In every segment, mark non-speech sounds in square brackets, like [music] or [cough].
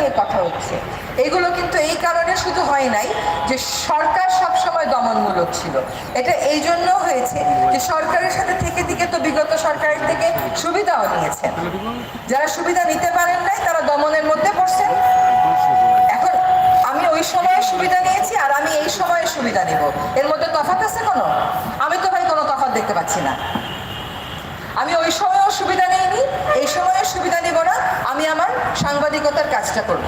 নিয়ে কথা হচ্ছে। এগুলো কিন্তু এই কারণে শুধু হয় নাই যে সরকার সবসময় দমনমূলক ছিল। এটা এই জন্য হয়েছে যে সরকারের সাথে থেকে থেকে তো বিগত সরকারের থেকে সুবিধাও নিয়েছেন। যারা সুবিধা নিতে পারেন নাই, তারা দমনের মধ্যে পড়ছেন। এখন আমি ওই সময়ে সুবিধা নিয়েছি আর আমি এই সময়ে সুবিধা নেব। এর মধ্যে তফাৎ আছে কোনো? আমি তো ভাই কোনো তফাৎ দেখতে পাচ্ছি না। আমি ওই সময়েও সুবিধা নেইনি, এই সময়ে সুবিধা নেব না, আমি আমার সাংবাদিকতার কাজটা করব।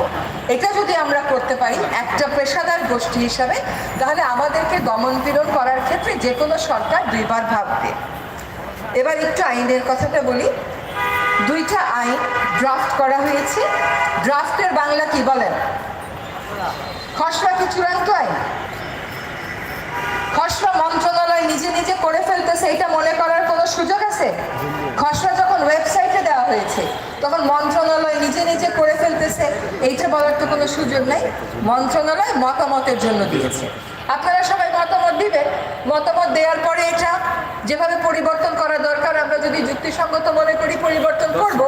এটা যদি আমরা করতে পারি, একটা পেশাদার গোষ্ঠী হিসাবে, তাহলে আমাদেরকে দমন পীড়ন করার ক্ষেত্রে যে কোনো সরকার দুইবার ভাববে। এবার একটু আইনের কথাটা বলি। দুইটা আইন ড্রাফট করা হয়েছে। ড্রাফটের বাংলা কি বলেন? খসড়া কি চূড়ান্ত আইন? খসড়া মন্ত্রণালয় নিজে নিজে করে ফেলতেছে এটা মনে করার কোনো সুযোগ আছে? খসড়া যখন ওয়েবসাইটে দেওয়া হয়েছে তখন মন্ত্রণালয় নিজে নিজে করে ফেলতেছে এইটা বলার তো কোনো সুযোগ নাই। মন্ত্রণালয় মতামতের জন্য দিয়েছে। আপনারা সবাই মতামত দিবেন। মতামত দেওয়ার পরে এটা যেভাবে পরিবর্তন করা দরকার আমরা যদি যুক্তিসঙ্গত মনে করি পরিবর্তন করব।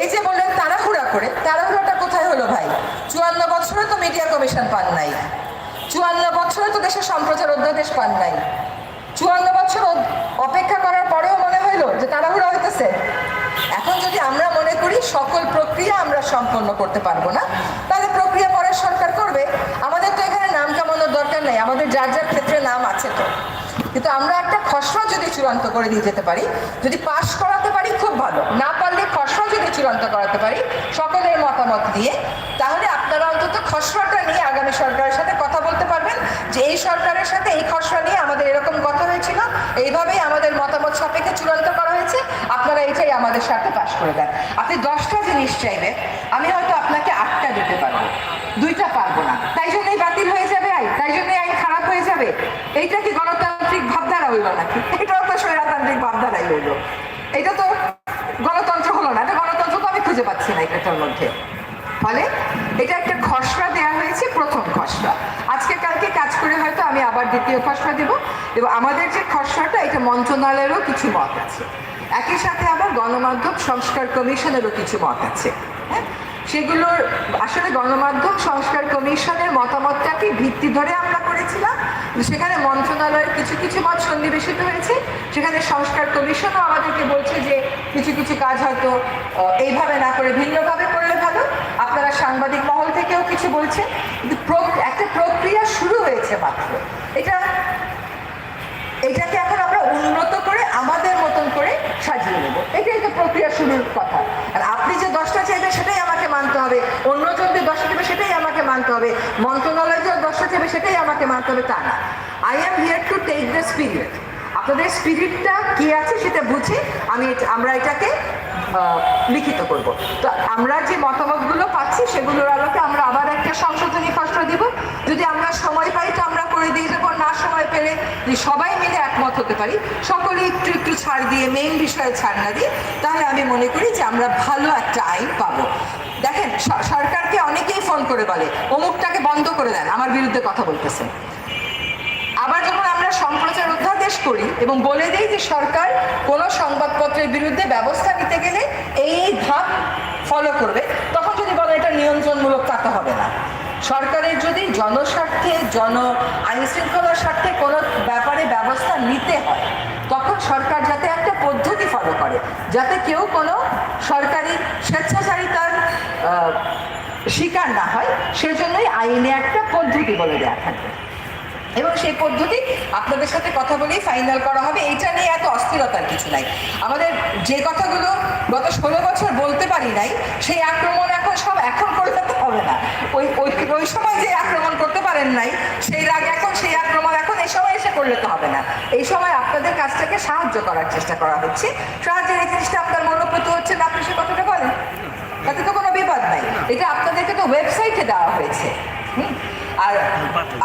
এই যে বললেন তাড়াহুড়া করে তাড়াহুড়াটা কোথায় হলো ভাই? চুয়ান্ন বছরে তো মিডিয়া কমিশন পান নাই। চুয়ান্ন বছরে তো দেশে সম্প্রচার অধ্যাদেশ পান নাই। চুয়ান্ন বছর অপেক্ষা করার পরেও মনে হইল যে তাড়াহুড়া হইতেছে। এখন যদি আমরা মনে করি সকল প্রক্রিয়া আমরা সম্পন্ন করতে পারব না, তাহলে প্রক্রিয়া পরের সরকার করবে। আমাদের তো এখানে নাম কামানোর দরকার নেই, আমাদের যার যার ক্ষেত্রে নাম আছে তো। কিন্তু আমরা একটা খসড়া যদি চূড়ান্ত করে দিয়ে যেতে পারি, যদি পাশ করাতে পারি খুব ভালো। না পারলে খসড়া যদি চূড়ান্ত করাতে পারি, সকলের মতামত দিয়ে, তাহলে আপনারা অন্তত খসড়াটা নিয়ে আগামী সরকারের সাথে কথা বলতে পারবেন যে এই সরকারের সাথে এই খসড়া নিয়ে আমাদের এরকম কথা হয়েছিল। এইভাবেই আমাদের মতামত সাপেক্ষে চূড়ান্ত করা হয়েছে। আপনারা এটাই আমাদের সাথে পাশ করে দেন। আপনি দশটা জিনিস চাইবেন আমি হয়তো আপনাকে আটটা দিতে পারব। দুইটা পারব না। তাই জন্যই বাতিল হয়ে যাবে আইন। তাই জন্যই আইন খারাপ হয়ে যাবে। এইটা কি গণতান্ত্রিক ভাবধারা হইল নাকি? এটাও তো স্বৈরতান্ত্রিক ভাবধারাই হইল। এটা তো গণতন্ত্র হলো না। এটা গণতন্ত্র তো আমি খুঁজে পাচ্ছি না এটার মধ্যে। ফলে এটা একটা খসড়া দেওয়া হয়েছে, প্রথম খসড়া। আজকে কালকে কাজ করে হয়তো আমি আবার দ্বিতীয় খসড়া দেব। এবং আমাদের যে খসড়াটা, এটা মন্ত্রণালয়েরও কিছু মত আছে। একই সাথে আবার গণমাধ্যম সংস্কার কমিশনেরও কিছু মত আছে হ্যাঁ? সেগুলোর আসলে গণমাধ্যম সংস্কার কমিশনের মতামতটাকে ভিত্তি ধরে আমরা করেছিলাম। সেখানে মন্ত্রণালয়ের কিছু কিছু মত সন্নিবেশিত হয়েছে। সেখানে সংস্কার কমিশনও আমাদেরকে বলছে যে কিছু কিছু কাজ হয়তো এইভাবে না করে ভিন্নভাবে করলে ভালো। আপনারা সাংবাদিক মহল থেকেও কিছু বলছে। কিন্তু একটা প্রক্রিয়া শুরু হয়েছে মাত্র। এটা, এটাকে এখন আমরা উন্নত করে, আমাদের মতন করে সাজিয়ে নেব। এটাই তো প্রক্রিয়া শুরুর কথা। আর আপনি যে দশটা চাইবেন, সেটাই আমাকে মানতে হবে। অন্যজন যে দশটা চাইবে, সেটাই আমাকে মানতে হবে। মন্ত্রণালয় যে দশটা চাইবে, সেটাই আমাকে মানতে হবে, তা না। I am here to take the spirit আপনাদের স্পিরিটটা কি আছে, সেটা বুঝে আমি আমরা এটাকে লিখিত করব। তো আমরা যে মতামতগুলো পাচ্ছি সেগুলোর আলোকে আমরা আবার একটা সংশোধনী খসড়া দিব। যদি আমরা সময় পাই, তো আমরা করে দিয়ে দেবো। না সময় পেলে যদি সবাই মিলে একমত হতে পারি, সকলে একটু একটু ছাড় দিয়ে মেইন বিষয়ে ছাড় না দিই তাহলে আমি মনে করি যে আমরা ভালো একটা আইন পাবো। দেখেন সরকারকে অনেকেই ফোন করে বলে, অমুকটাকে বন্ধ করে দেন, আমার বিরুদ্ধে কথা বলতেছেন। সম্প্রচার অধ্যাদেশ করি এবং বলে দিই যে সরকার কোনো সংবাদপত্রের বিরুদ্ধে ব্যবস্থা নিতে গেলে এই এই ধাপ ফলো করবে। তখন যদি বলে এটা নিয়ন্ত্রণমূলক কাটা হবে না। সরকারের যদি জনস্বার্থে, জন আইন শৃঙ্খলার স্বার্থে কোনো ব্যাপারে ব্যবস্থা নিতে হয়, তখন সরকার যাতে একটা পদ্ধতি ফলো করে, যাতে কেউ কোনো সরকারি স্বেচ্ছাচারিতার শিকার না হয়, সেজন্যই আইনে একটা পদ্ধতি বলে দেওয়া থাকবে এবং সেই পদ্ধতি আপনাদের সাথে কথা বলেই ফাইনাল করা হবে। এটা নিয়ে এত অস্থিরতার কিছু নাই। আমাদের যে কথাগুলো গত ষোলো বছর বলতে পারি নাই, সেই আক্রমণ এখন সব এখন করতে তো হবে না। ওই ওই ওই সময় যে আক্রমণ করতে পারেন নাই, সেই রাগ এখন, সেই আক্রমণ এখন, এই সময় এসে করলে তো হবে না। এই সময় আপনাদের কাজটাকে সাহায্য করার চেষ্টা করা হচ্ছে। সাহায্যের এই জিনিসটা আপনার মনোপ্রত হচ্ছে না, আপনি সে কথাটা বলেন। তাতে তো কোনো বিপদ নাই। এটা আপনাদেরকে তো ওয়েবসাইটে দেওয়া হয়েছে। হুম? আর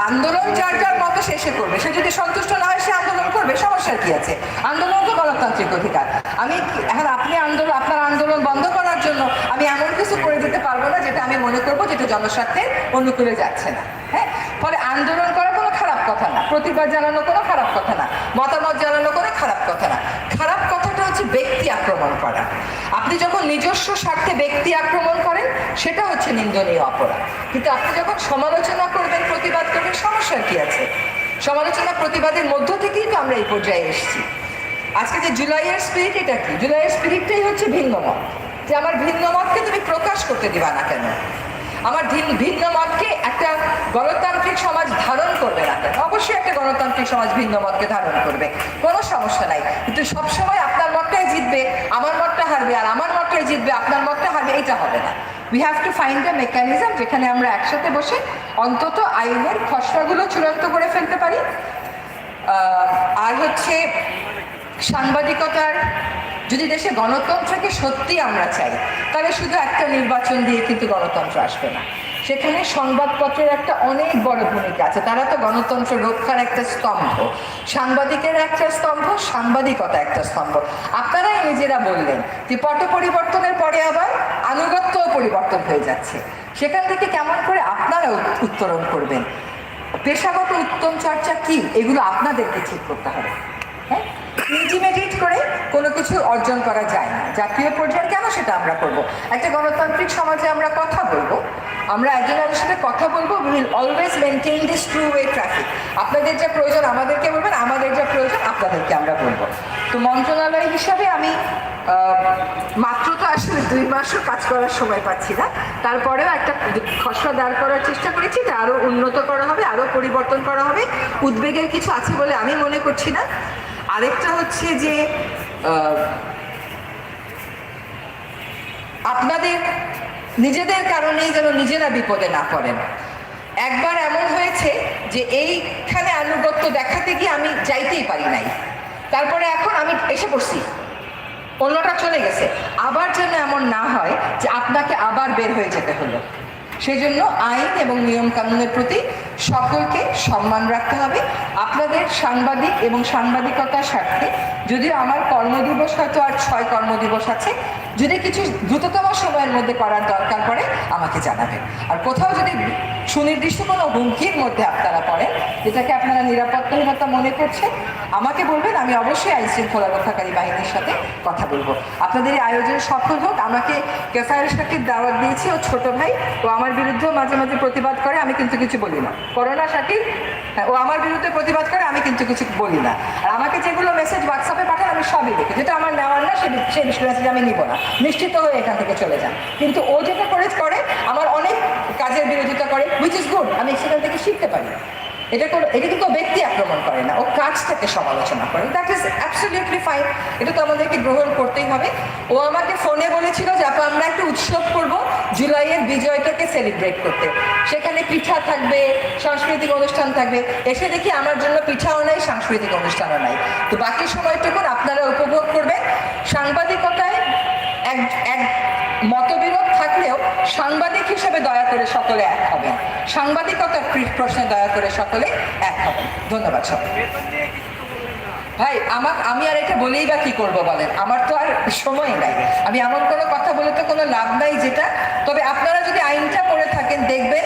আন্দোলন যার যার মতো শেষে করবে। সে যদি সন্তুষ্ট না হয়, সে আন্দোলন করবে। সমস্যার কি আছে? আন্দোলন তো গণতান্ত্রিক অধিকার। আমি এখন আপনি আন্দোলন আপনার আন্দোলন বন্ধ করার জন্য আমি এমন কিছু করে দিতে পারব না, যেটা আমি মনে করব যেটা জনস্বার্থের অনুকূলে যাচ্ছে না। হ্যাঁ? ফলে আন্দোলন করা কোনো খারাপ কথা না। প্রতিবাদ জানানো কোনো খারাপ কথা না। মতামত জানানো কোনো খারাপ কথা না। খারাপ হচ্ছে ব্যক্তি আক্রমণ করা। আপনি যখন নিজস্ব স্বার্থে ব্যক্তি আক্রমণ করেন, সেটা হচ্ছে নিন্দনীয় অপরাধ। কিন্তু আপনি যখন সমালোচনা করবেন প্রতিবাদ করবেন সমস্যার কি আছে? সমালোচনা প্রতিবাদের মধ্য থেকেই তো আমরা এই পর্যায়ে এসেছি। আজকে যে জুলাইয়ের স্পিরিট এটা কি? জুলাইয়ের স্পিরিটটাই হচ্ছে ভিন্ন মত যে আমার ভিন্ন মতকে তুমি প্রকাশ করতে দিবা না কেন? আমার ভিন- ভিন্ন মতকে একটা গণতান্ত্রিক সমাজ ধারণ করবে না কেন? অবশ্যই একটা গণতান্ত্রিক সমাজ ভিন্ন মতকে ধারণ করবে। কোনো সমস্যা নাই। কিন্তু সবসময় জিতবে, আমার মতটা হারবে আর আমার মতটাই জিতবে, আপনার মতটা হারবে, এটা হবে না। We have to find a mechanism যেখানে আমরা একসাথে বসে অন্তত আইনের খসড়াগুলো চূড়ান্ত করে ফেলতে পারি। আর হচ্ছে সাংবাদিকতার, যদি দেশে গণতন্ত্রকে সত্যি আমরা চাই, তাহলে শুধু একটা নির্বাচন দিয়ে কিন্তু গণতন্ত্র আসবে না। সেখানে সংবাদপত্রের একটা অনেক বড় ভূমিকা আছে। তারা তো গণতন্ত্র রক্ষার একটা স্তম্ভ। সাংবাদিকের একটা স্তম্ভ, সাংবাদিকতা একটা স্তম্ভ। আপনারাই নিজেরা বললেন যে পট পরিবর্তনের পরে আবার আনুগত্য পরিবর্তন হয়ে যাচ্ছে। সেখান থেকে কেমন করে আপনারা উত্তরণ করবেন? পেশাগত উত্তম চর্চা কি? এগুলো আপনাদেরকে ঠিক করতে হবে। হ্যাঁ? ইন্টিমেটেট করে কোনো কিছু অর্জন করা যায় না। জাতীয় পর্যায়ে কেন সেটা আমরা করব? একটা গণতান্ত্রিক সমাজে আমরা কথা বলব। আমরা একজন আরেকজনের সাথে কথা বলব will always maintain this two way traffic আপনাদের যা প্রয়োজন আমাদেরকে বলবেন, আমাদের যা প্রয়োজন আপনাদেরকে আমরা বলব। তো মন্ত্রণালয় হিসাবে আমি মাত্র তো আসলে দুই মাসও কাজ করার সময় পাচ্ছি না। তারপরেও একটা খসড়া দাঁড় করার চেষ্টা করেছি যে আরও উন্নত করা হবে আরও পরিবর্তন করা হবে। উদ্বেগের কিছু আছে বলে আমি মনে করছি না। আরেকটা হচ্ছে যে আপনাদের, নিজেদের কারণেই যেন নিজেরা বিপদে না পড়েন। একবার এমন হয়েছে যে এইখানে আনুগত্য দেখাতে গিয়ে আমি যাইতেই পারি নাই। তারপরে এখন আমি এসে পড়ছি। অন্যটা চলে গেছে। আবার যেন এমন না হয় যে আপনাকে আবার বের হয়ে যেতে হলো। সেই জন্য আইন এবং নিয়ম কানুনের প্রতি সকলকে সম্মান রাখতে হবে। আপনাদের সাংবাদিক এবং সাংবাদিকতার স্বার্থে যদিও আমার কর্মদিবস হয়তো আর ছয় কর্মদিবস আছে, যদি কিছু দ্রুততম সময়ের মধ্যে করার দরকার পড়ে আমাকে জানাবেন। আর কোথাও যদি সুনির্দিষ্ট কোনো হুমকির মধ্যে আপনারা পড়েন যেটাকে আপনারা নিরাপত্তাহীনতা মনে করছেন আমাকে বলবেন আমি অবশ্যই আইন শৃঙ্খলা রক্ষাকারী বাহিনীর সাথে কথা বলব। আপনাদের এই আয়োজন সফল হোক আমাকে কেফায়ের সাথে দাওয়াত দিয়েছি ও ছোট ভাই ও আমার বিরুদ্ধেও মাঝে মাঝে প্রতিবাদ করে আমি কিন্তু কিছু বলি না। করোনা সাকিব হ্যাঁ, ও আমার বিরুদ্ধে প্রতিবাদ করে আমি কিন্তু কিছু বলি না। আর আমাকে যেগুলো মেসেজ হোয়াটসঅ্যাপে পাঠান আমি সবই দেখি। যেটা আমার নেওয়ার না সে সেই মেসেজ আমি নিব না। নিশ্চিত হয়ে এখান থেকে চলে যান। কিন্তু ও যেটা করে আমার অনেক কাজের বিরোধিতা করে উইচ ইজ গুড আমি সেখান থেকে শিখতে পারি। এটা কোনো এটা কিন্তু ব্যক্তি আক্রমণ করে না, ও কাজটাকে সমালোচনা করে। দ্যাট ইজ অ্যাবসলিউটলি ফাইন এটা তো আমাদেরকে গ্রহণ করতেই হবে। ও আমাকে ফোনে বলেছিল যে, আপা, আমরা একটা উৎসব করব জুলাইয়ের বিজয়টাকে সেলিব্রেট করতে। সেখানে পিঠা থাকবে, সাংস্কৃতিক অনুষ্ঠান থাকবে। এসে দেখি আমার জন্য পিঠাও নাই, সাংস্কৃতিক অনুষ্ঠানও নাই। তো বাকি সময়টুকুন আপনারা উপভোগ করবেন। সাংবাদিকতায় এক এক থাকলেও সাংবাদিক হিসেবে দয়া করে সকলে এক হবেন। সাংবাদিকতার প্রি- প্রশ্নে দয়া করে সকলে এক হবেন। ধন্যবাদ সবাই ভাই, আমার আমি আর এটা বলেই বা কি করব বলেন? আমার তো আর সময় নাই। আমি এমন কোনো কথা বলে তো কোনো লাভ নাই যেটা। তবে আপনারা যদি আইনটা পড়ে থাকেন, দেখবেন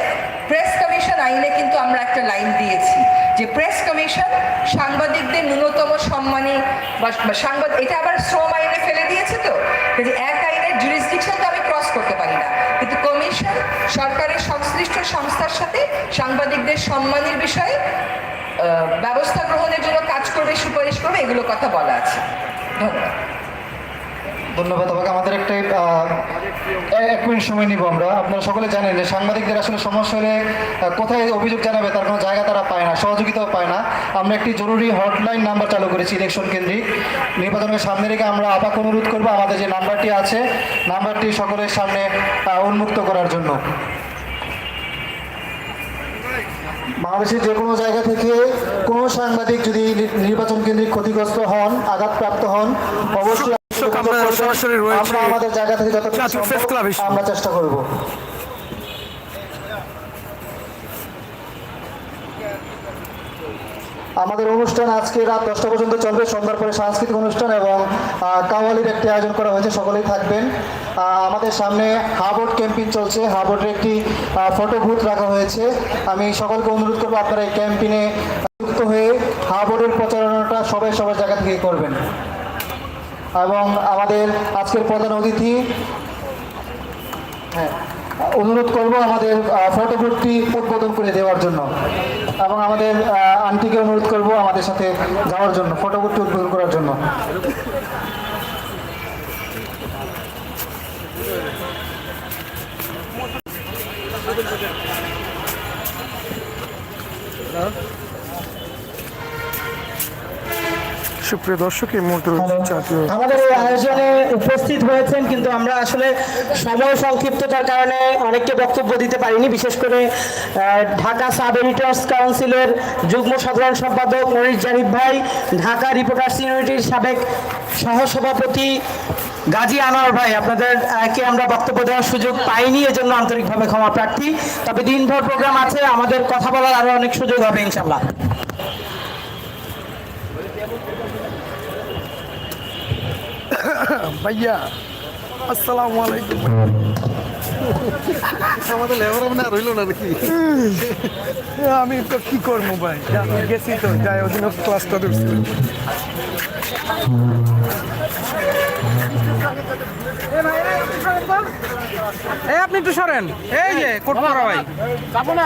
প্রেস কমিশন আইনে কিন্তু আমরা একটা লাইন দিয়েছি যে প্রেস কমিশন সাংবাদিকদের ন্যূনতম সম্মানী বা সাংবাদিক এটা আবার শ্রম আইনে ফেলে দিয়েছে তো? এক আইনের জুরিসডিকশন তো আমি ক্রস করতে পারি না। কমিশন সরকারের সংশ্লিষ্ট সংস্থার সাথে সাংবাদিকদের সম্মানের বিষয়ে ব্যবস্থা গ্রহণের জন্য কাজ করবে, সুপারিশ করবে, এগুলো কথা বলা আছে। ধন্যবাদ। ধন্যবাদ তোমাকে আমাদের একটা এক মিনিট সময় নিব আমরা। আপনারা সকলে জানেন যে সাংবাদিকদের আসলে সমস্যা হলে কোথায় অভিযোগ জানাবে তার কোনো জায়গা তারা পায় না, সহযোগিতাও পায় না। আমরা একটি জরুরি হটলাইন নাম্বার চালু করেছি ইলেকশন কেন্দ্রিক। নির্বাচনের সামনে রেখে আমরা আপাকে অনুরোধ করব, আমাদের যে নাম্বারটি আছে, নাম্বারটি সকলের সামনে উন্মুক্ত করার জন্য। বাংলাদেশের যে কোনো জায়গা থেকে কোনো সাংবাদিক যদি নির্বাচন কেন্দ্রিক ক্ষতিগ্রস্ত হন, আঘাতপ্রাপ্ত হন, অবশ্যই দর্শক, আমরা সরাসরি রয়েছি আমাদের জায়গা থেকে যতটুকু। আমরা চেষ্টা করব। আমাদের অনুষ্ঠান আজকে রাত দশটা পর্যন্ত চলবে। সন্ধ্যার পরে সাংস্কৃতিক অনুষ্ঠান এবং কাওয়ালির একটি আয়োজন করা হয়েছে। সকলেই থাকবেন। আমাদের সামনে হাবোর্ড ক্যাম্পিং চলছে। হাবোর্ডের একটি ফটো বুথ রাখা হয়েছে। আমি সকলকে অনুরোধ করব আপনারা এই ক্যাম্পিনে যুক্ত হয়ে হাবোর্ডের প্রচারণাটা সবাই সবার জায়গা থেকে করবেন। এবং আমাদের আজকের প্রধান অতিথি হ্যাঁ অনুরোধ করব আমাদের ফটোগ্রাফটি উদ্বোধন করে দেওয়ার জন্য। এবং আমাদের আন্টিকে অনুরোধ করব আমাদের সাথে যাওয়ার জন্য ফটোগ্রাফটি উদ্বোধন করার জন্য। সুপ্রিয় দর্শক এই মুহূর্তে জাতীয় আমাদের এই আয়োজনে উপস্থিত হয়েছেন কিন্তু আমরা আসলে সময় সংক্ষিপ্ততার কারণে অনেককে বক্তব্য দিতে পারিনি বিশেষ করে ঢাকা সাব এডিটর্স কাউন্সিলের যুগ্ম সাধারণ সম্পাদক মনির জারিফ ভাই ঢাকা রিপোর্টার্স ইউনিটির সাবেক সহসভাপতি গাজী আনোয়ার ভাই। আপনাদের আহ, কে আমরা বক্তব্য দেওয়ার সুযোগ পাইনি এজন্য আন্তরিকভাবে ক্ষমা প্রার্থী। তবে দিনভর প্রোগ্রাম আছে আমাদের কথা বলার আরও অনেক সুযোগ হবে ইনশাল্লাহ [coughs] ভাইয়া আসসালামু আলাইকুম। আমাদের লেবার মানে আর হইল না নাকি? এ, আমি তো কি করব ভাই? আমি গেছি তো যাই ওদিন ক্লাসটা ধরছি। এই আপনি একটু সরেন। এই যে কোটপরা ভাই। যাব না।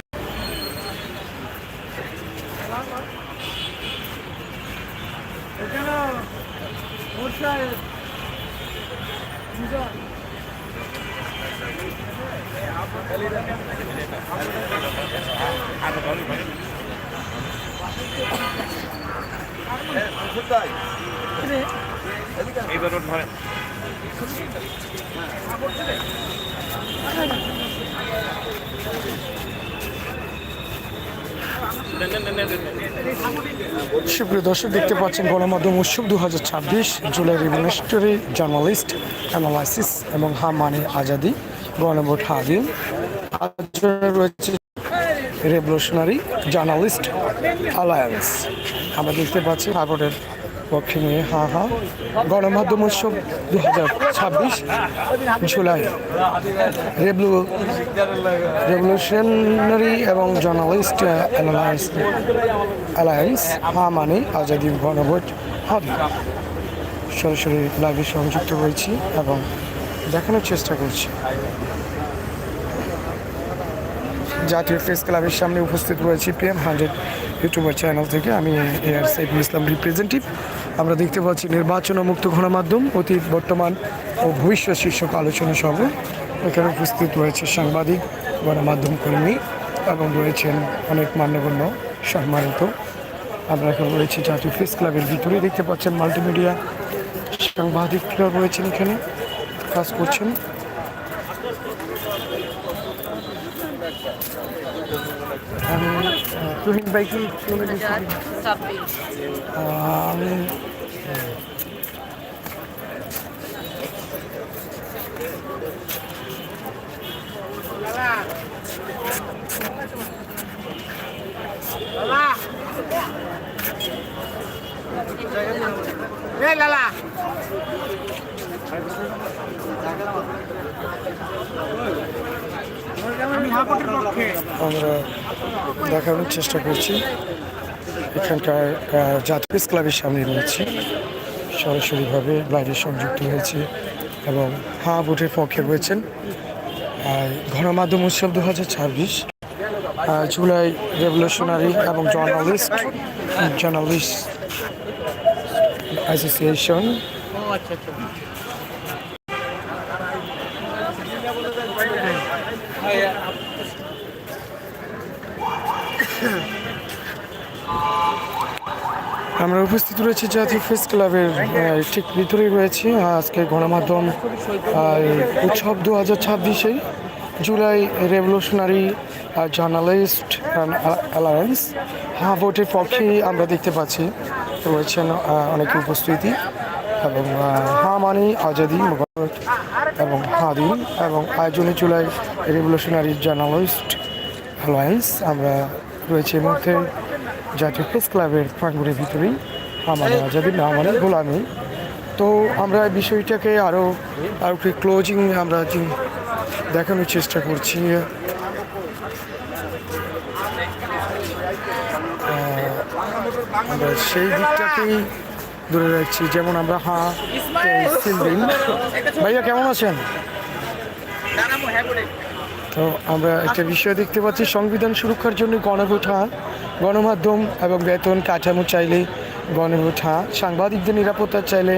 Try it. সুপ্রিয় দর্শক, দেখতে পাচ্ছেন গণমাধ্যম উৎসব দু হাজার ছাব্বিশ, জুলাই রিভিনিস্টরি জার্নালিস্ট, অ্যানালাইসিস এবং হা মানে আজাদি গণভোট হাদিন রয়েছে রেভলিউশনারি জার্নালিস্ট, অ্যালায়েন্স। আমরা দেখতে পাচ্ছি হার্ভার্ডের পক্ষে নিয়ে, হা হা, গণমাধ্যম উৎসব দু হাজার ছাব্বিশ জুলাই। রেভলু রেভলিউশনারি এবং জার্নালিস্ট অ্যানালায়েন্স অ্যালায়েন্স হা মানে আজাদি গণভোট হবে সরাসরি লাইভে সংযুক্ত হয়েছি এবং দেখানোর চেষ্টা করছি। জাতীয় প্রেস ক্লাবের সামনে উপস্থিত রয়েছি পিএম হান্ড্রেড ইউটিউবার চ্যানেল থেকে। আমি এয়ার সাইফুল ইসলাম রিপ্রেজেন্টেটিভ আমরা দেখতে পাচ্ছি নির্বাচন ও মুক্ত গণমাধ্যম অতীত, বর্তমান ও ভবিষ্যৎ শীর্ষক আলোচনা সহ এখানে উপস্থিত রয়েছে সাংবাদিক গণমাধ্যম কর্মী এবং রয়েছেন অনেক মান্যগণ্য সম্মানিত। আমরা এখন রয়েছি জাতীয় প্রেস ক্লাবের ভিতরে। দেখতে পাচ্ছেন মাল্টিমিডিয়া সাংবাদিকরা রয়েছেন এখানে। কাজ করছেন। আমি আহ, তুহিন ভাই কি চলে গেছি আহ, আমি আমরা দেখানোর চেষ্টা করছি। এখানকার জাতীয় ক্লাবের সামনে রয়েছে। সরাসরিভাবে লাইভে সংযুক্ত হয়েছে এবং হা ভোটের পক্ষে রয়েছেন গণমাধ্যম উৎসব দু হাজার ছাব্বিশ জুলাই রেভলিউশনারি এবং জার্নালিস্ট জার্নালিস্ট অ্যাসোসিয়েশন। আমরা উপস্থিত রয়েছি জাতীয় প্রেস ক্লাবের ঠিক ভিতরেই রয়েছি। আজকে গণমাধ্যম উৎসব দু হাজার ছাব্বিশে জুলাই রেভলিউশনারি জার্নালিস্ট অ্যালায়েন্স। হ্যাঁ ভোটের পক্ষেই আমরা দেখতে পাচ্ছি, রয়েছেন অনেকে উপস্থিতি এবং হা মানি, আজাদি এবং হাদিন এবং আয়োজনে জুলাই রেভলিউশনারি জার্নালিস্ট অ্যালায়েন্স আমরা রয়েছে এই মুহূর্তে। জাতীয় প্রেস ক্লাবের প্রাঙ্গণের ভিতরেই আমাদের আজাদি না মানে গোলামি। তো আমরা বিষয়টাকে আরও আরও একটু ক্লোজিং আমরা দেখানোর চেষ্টা করছি। আমরা সেই দিকটাকেই ধরে রাখছি, যেমন আমরা হা সিলদিন ভাইয়া, কেমন আছেন? তো আমরা একটা বিষয় দেখতে পাচ্ছি, সংবিধান সুরক্ষার জন্য গণভোটা গণমাধ্যম এবং বেতন কাঠামো চাইলে গণভোটা সাংবাদিকদের নিরাপত্তা চাইলে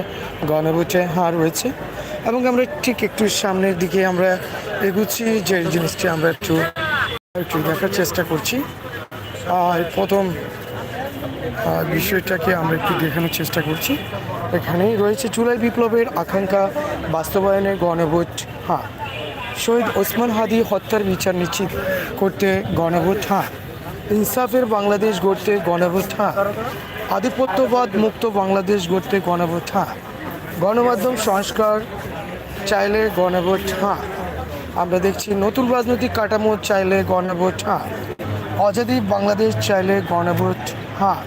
গণভোটে হার রয়েছে। এবং আমরা ঠিক একটু সামনের দিকে আমরা এগুচ্ছি যে জিনিসটি আমরা একটু একটু দেখার চেষ্টা করছি। আর প্রথম বিষয়টাকে আমরা একটু দেখানোর চেষ্টা করছি। এখানেই রয়েছে জুলাই বিপ্লবের আকাঙ্ক্ষা বাস্তবায়নে গণভোট হ্যাঁ শহীদ ওসমান হাদি হত্যার বিচার নিশ্চিত করতে গণভোট হ্যাঁ ইনসাফের বাংলাদেশ গড়তে গণভোট হ্যাঁ আধিপত্যবাদ মুক্ত বাংলাদেশ গড়তে গণভোট হ্যাঁ গণমাধ্যম সংস্কার চাইলে গণভোট হ্যাঁ আমরা দেখছি নতুন রাজনৈতিক কাঠামো চাইলে গণভোট হ্যাঁ অজাদি বাংলাদেশ চাইলে গণভোট হ্যাঁ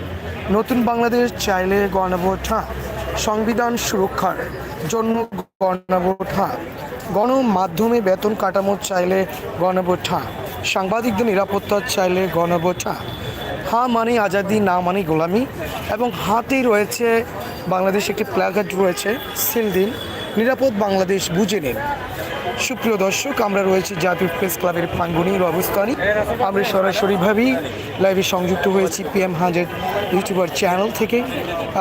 নতুন বাংলাদেশ চাইলে গণভোট হ্যাঁ সংবিধান সুরক্ষার জন্য গণভোট হ্যাঁ গণমাধ্যমে বেতন কাঠামো চাইলে গণভোট হ্যাঁ সাংবাদিকদের নিরাপত্তা চাইলে হ্যাঁ হ্যাঁ মানে আজাদি, না মানে গোলামি এবং হাতেই রয়েছে বাংলাদেশ একটি প্ল্যাকার্ড রয়েছে, সিল দিন। নিরাপদ বাংলাদেশ বুঝে নিন। সুপ্রিয় দর্শক, আমরা রয়েছি জাতীয় প্রেস ক্লাবের প্রাঙ্গণীর অবস্থানে আমরা সরাসরিভাবেই লাইভে সংযুক্ত হয়েছি পিএম হান্ড্রেড ইউটিউবার চ্যানেল থেকে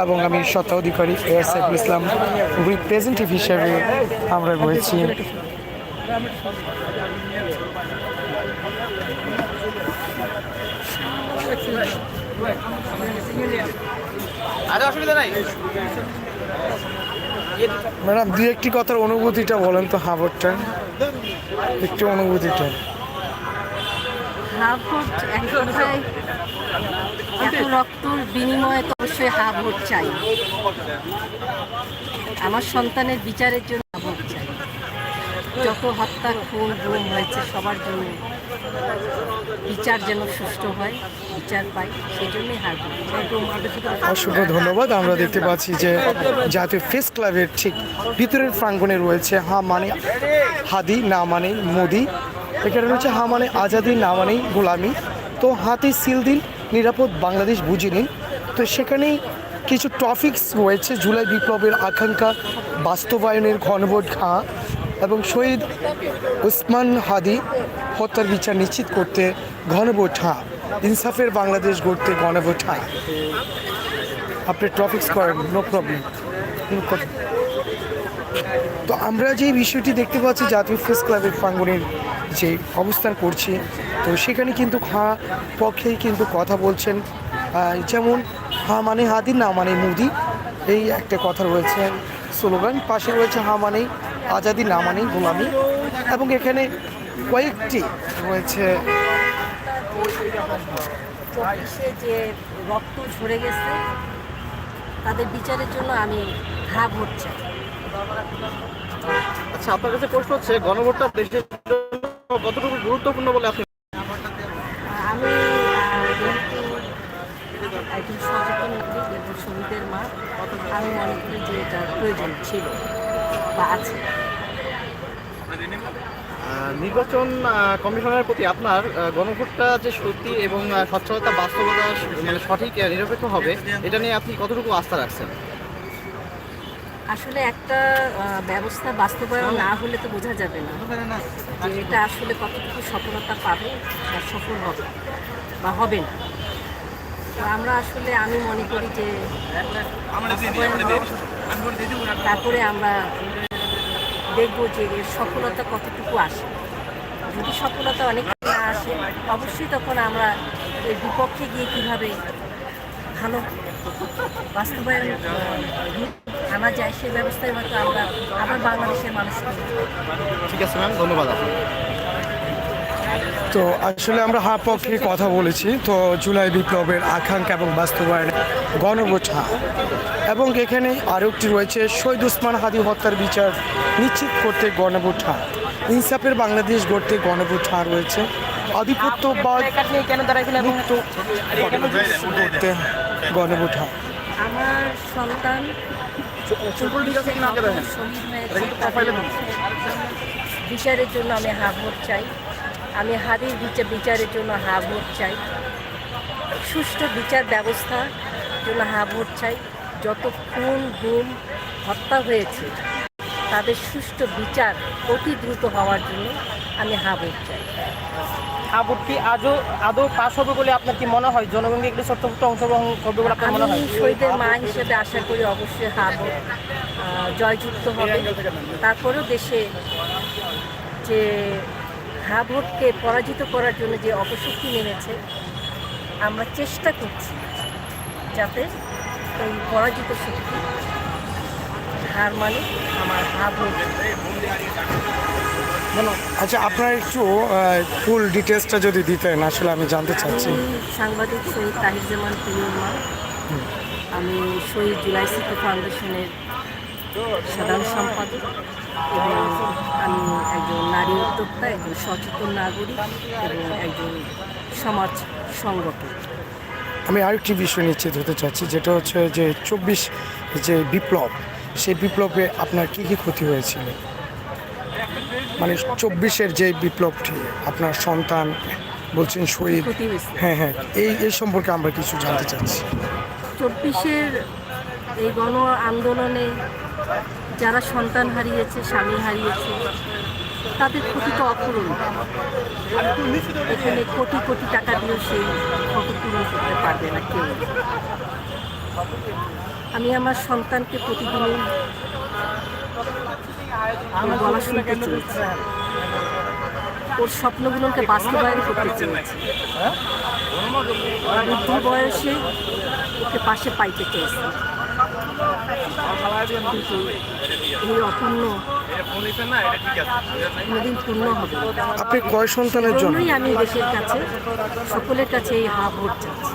এবং আমি স্বত্বাধিকারী এয়ার সাইফুল ইসলাম রিপ্রেজেন্টেটিভ হিসেবে আমরা রয়েছি। ম্যাডাম দু একটি কথার অনুভূতিটা বলেন তো হাবরটা একটু অনুভূতিটা। হাফ ভোট এক কথায় এত রক্তর বিনিময়ে তো অবশ্যই হাফ ভোট চাই। আমার সন্তানের বিচারের জন্য ভোট চাই। যত হত্যা খুন গুম হয়েছে সবার জন্য বিচার যেন হয়, বিচার পাই, সেই জন্যই হার অসংখ্য ধন্যবাদ। আমরা দেখতে পাচ্ছি যে জাতীয় প্রেস ক্লাবের ঠিক ভিতরের প্রাঙ্গণে রয়েছে হা মানে হাদি, না মানে মোদি। এখানে রয়েছে হা মানে আজাদি, না মানে গোলামি। তো হাতে সিল দিন, নিরাপদ বাংলাদেশ বুঝে নিন। তো সেখানেই কিছু টপিকস রয়েছে। জুলাই বিপ্লবের আকাঙ্ক্ষা, বাস্তবায়নের ঘনভোট ঘা এবং শহীদ উসমান হাদি হত্যার বিচার নিশ্চিত করতে ঘনভোট হা। ইনসাফের বাংলাদেশ গড়তে গণভোট হা। আপনি টপিক্স করেন নো প্রবলেম তো আমরা যে বিষয়টি দেখতে পাচ্ছি, জাতীয় প্রেস ক্লাবের প্রাঙ্গণের যে অবস্থান করছি, তো সেখানে কিন্তু হা পক্ষেই কিন্তু কথা বলছেন। যেমন, হা মানে হাদি, না মানে মুদি, এই একটা কথা রয়েছে। স্লোগান পাশে রয়েছে হা মানে আজাদি না মানে গোলামি। এবং এখানে কয়েকটি রয়েছে চব্বিশে যে রক্ত ঝরে গেছে তাদের বিচারের জন্য আমি হা ভোট চাই। আচ্ছা আপনার কাছে প্রশ্ন হচ্ছে গণভোটটা দেশের জন্য কতটুকু গুরুত্বপূর্ণ বলে আপনি আমি একজন সচেতন এবং মা। আমি মনে করি যে এটা প্রয়োজন ছিল। বা আছে? নির্বাচন কমিশনের প্রতি আপনার গণভোটটা যে সত্যি এবং স্বচ্ছতা বাস্তবতা মানে সঠিক নিরপেক্ষ হবে এটা নিয়ে আপনি কতটুকু আস্থা রাখছেন? আসলে একটা ব্যবস্থা বাস্তবায়ন না হলে তো বোঝা যাবে না যে এটা আসলে কতটুকু সফলতা পাবে বা সফল হবে বা হবে না। তো আমরা আসলে আমি মনে করি যে তারপরে আমরা দেখব যে এর সফলতা কতটুকু আসে। যদি সফলতা অনেক না আসে, অবশ্যই তখন আমরা এর বিপক্ষে গিয়ে কীভাবে ভালো বাস্তবায়ন আনা যায় সেই ব্যবস্থায় হয়তো আমরা আবার বাংলাদেশের মানুষকে ঠিক আছে ম্যাম, ধন্যবাদ আপনাকে। তো আসলে আমরা হা পক্ষে কথা বলেছি। তো জুলাই বিপ্লবের আকাঙ্ক্ষা এবং বাস্তবায়ন গণবোঝা এবং এখানে আরও একটি রয়েছে শহীদ উসমান হাদি হত্যার বিচার নিশ্চিত করতে গণবোঠা ইনসাফের বাংলাদেশ গড়তে গণবোঠা রয়েছে। আধিপত্যবাদ মুক্ত গণবোঠা আমার সন্তান বিচারের জন্য আমি হা ভোট চাই। আমি হাদির বিচার বিচারের জন্য হা ভোট চাই। সুষ্ঠু বিচার ব্যবস্থার জন্য হা ভোট চাই। যত খুন গুম হত্যা হয়েছে তাদের সুষ্ঠু বিচার অতি দ্রুত হওয়ার জন্য আমি হা ভোট চাই। আবুট কি আজও আদৌ পাস হবে বলে আপনার কি মনে হয়? জনগণকে একটু ছোট্ট অংশগ্রহণ করবে বলে আপনার মনে হয়? শহীদের মা হিসেবে আশা করি অবশ্যই হাব জয়যুক্ত হবে। তারপরেও দেশে যে হা ভোটকে পরাজিত করার জন্য যে অপশক্তি নেমেছে আমরা চেষ্টা করছি যাতে এই পরাজিত শক্তি হার মানে আমার হা ভোট। আচ্ছা আপনার একটু ফুল ডিটেলসটা যদি দিতেন আসলে আমি জানতে চাচ্ছি। সাংবাদিক শহীদ তাহিরজামান প্রিয় মা। আমি শহীদ জুলাই স্মৃতি ফাউন্ডেশনের সাধারণ সম্পাদক। এবং আমি একজন নারী উদ্যোক্তা একজন সচেতন নাগরিক এবং একজন সমাজ সংগঠক। আমি আরেকটি বিষয় নিশ্চিত হতে চাচ্ছি যেটা হচ্ছে যে চব্বিশ যে বিপ্লব সেই বিপ্লবে আপনার কি কি ক্ষতি হয়েছিল? মানে চব্বিশের যে বিপ্লবটি আপনার সন্তান বলছেন শহীদ হ্যাঁ হ্যাঁ এই এই সম্পর্কে আমরা কিছু জানতে চাচ্ছি। চব্বিশের এই গণ আন্দোলনে যারা সন্তান হারিয়েছে, স্বামী হারিয়েছে, তাদের ক্ষতি তো অপূরণ। এখানে কোটি কোটি টাকা দিয়েও সেই ক্ষতি পূরণ করতে পারবে না কেউ। আমি আমার সন্তানকে প্রতিদিনই ওর গলা শুনতে চেয়েছি। ওর স্বপ্নগুলোকে বাস্তবায়ন করতে চেয়েছি। বয়সে ওকে পাশে পাইতে চেয়েছি। এই অপূর্ণ কোনোদিন পূর্ণ হবে আপনি কয় সন্তানের জন্য আমি দেশের কাছে সকলের কাছে এই হা ভোট চাচ্ছি।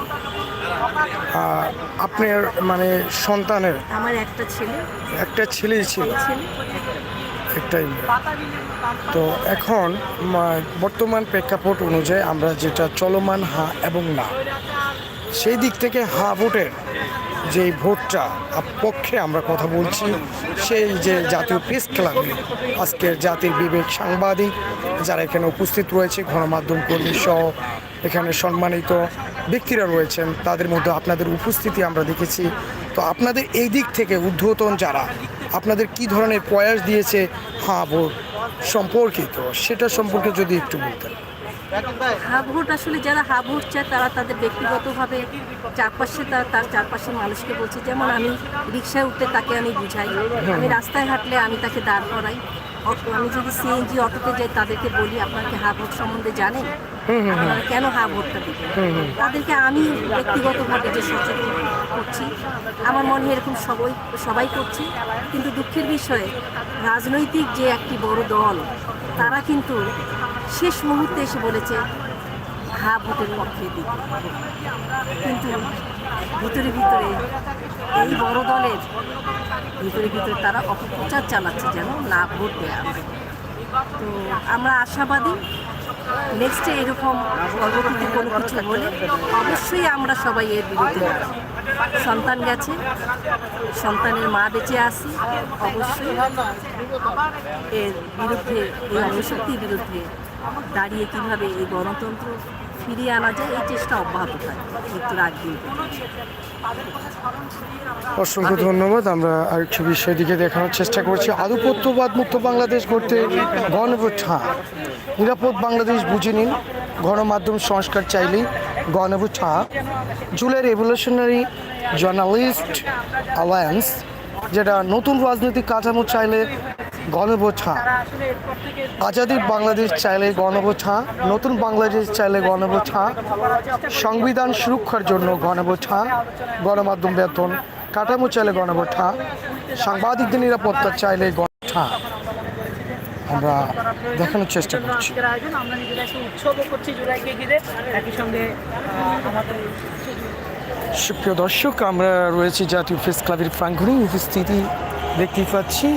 আপনার মানে সন্তানের? আমার একটা ছেলে। একটা ছেলেই ছিল। একটাই তো এখন বর্তমান প্রেক্ষাপট অনুযায়ী আমরা যেটা চলমান হা এবং না সেই দিক থেকে হা ভোটের যে ভোটটা পক্ষে আমরা কথা বলছি, সেই যে জাতীয় প্রেস ক্লাবে, আজকের জাতির বিবেক সাংবাদিক, যারা এখানে উপস্থিত রয়েছে, গণমাধ্যম কর্মী সহ এখানে সম্মানিত ব্যক্তিরা রয়েছেন, তাদের মধ্যে আপনাদের উপস্থিতি আমরা দেখেছি। তো আপনাদের এই দিক থেকে ঊর্ধ্বতন যারা, আপনাদের কি ধরনের প্রয়াস দিয়েছে হা ভোট সম্পর্কিত, সেটা সম্পর্কে যদি একটু বলতেন। হা ভোট আসলে যারা হা ভোট চায় তারা তাদের ব্যক্তিগতভাবে চারপাশে তার তার চারপাশের মানুষকে বলছে যেমন আমি রিক্সায় উঠলে তাকে আমি বুঝাই। আমি রাস্তায় হাঁটলে আমি তাকে দাঁড় করাই। অটো আমি যদি সিএনজি অটোতে যাই তাদেরকে বলি আপনার কি হা সম্বন্ধে জানেন? আপনারা কেন হা ভোটটা দিবেন তাদেরকে আমি ব্যক্তিগতভাবে যে সচেতন করছি আমার মনে হয় এরকম সবাই সবাই করছে। কিন্তু দুঃখের বিষয়ে রাজনৈতিক যে একটি বড় দল তারা কিন্তু শেষ মুহূর্তে এসে বলেছে হা ভোটের পক্ষে দিক কিন্তু ভিতরে ভিতরে এই বড় দলের ভিতরে ভিতরে তারা অপপ্রচার চালাচ্ছে যেন না ভোট দেয়া তো আমরা আশাবাদী নেক্সটে এরকম পরবর্তীতে কোনো কিছু হলে অবশ্যই আমরা সবাই এর বিরুদ্ধে সন্তান গেছে, সন্তানের মা বেঁচে আসি অবশ্যই এর বিরুদ্ধে, এই অপশক্তির বিরুদ্ধে দাঁড়িয়ে কীভাবে এই গণতন্ত্র ফিরিয়ে আনা যায়, এই চেষ্টা অব্যাহত থাকে। মৃত্যুর আগ দিন অসংখ্য ধন্যবাদ। আমরা আরেকটি বিষয়ের দিকে দেখানোর চেষ্টা করছি। আধিপত্যবাদ মুক্ত বাংলাদেশ করতে গণভোঠা নিরাপদ বাংলাদেশ বুঝে নিন। গণমাধ্যম সংস্কার চাইলেই গণভোঠা জুলাই রেভলিউশনারি জার্নালিস্ট অ্যালায়েন্স যেটা নতুন রাজনৈতিক কাঠামো চাইলে গণবোছা আজাদির বাংলাদেশ চাইলে গণবোছা নতুন বাংলাদেশ চাইলে গণবোছা সংবিধান সুরক্ষার জন্য গণবোছা গণমাধ্যম বেতন, কাঠামো চাইলে গণবোছা সাংবাদিকদের নিরাপত্তা চাইলে গণবোছা আমরা দেখানোর চেষ্টা করছি। আমরা সুপ্রিয় দর্শক, আমরা রয়েছি জাতীয় প্রেস ক্লাবের প্রাঙ্গণে। উপস্থিতি দেখতেই পাচ্ছি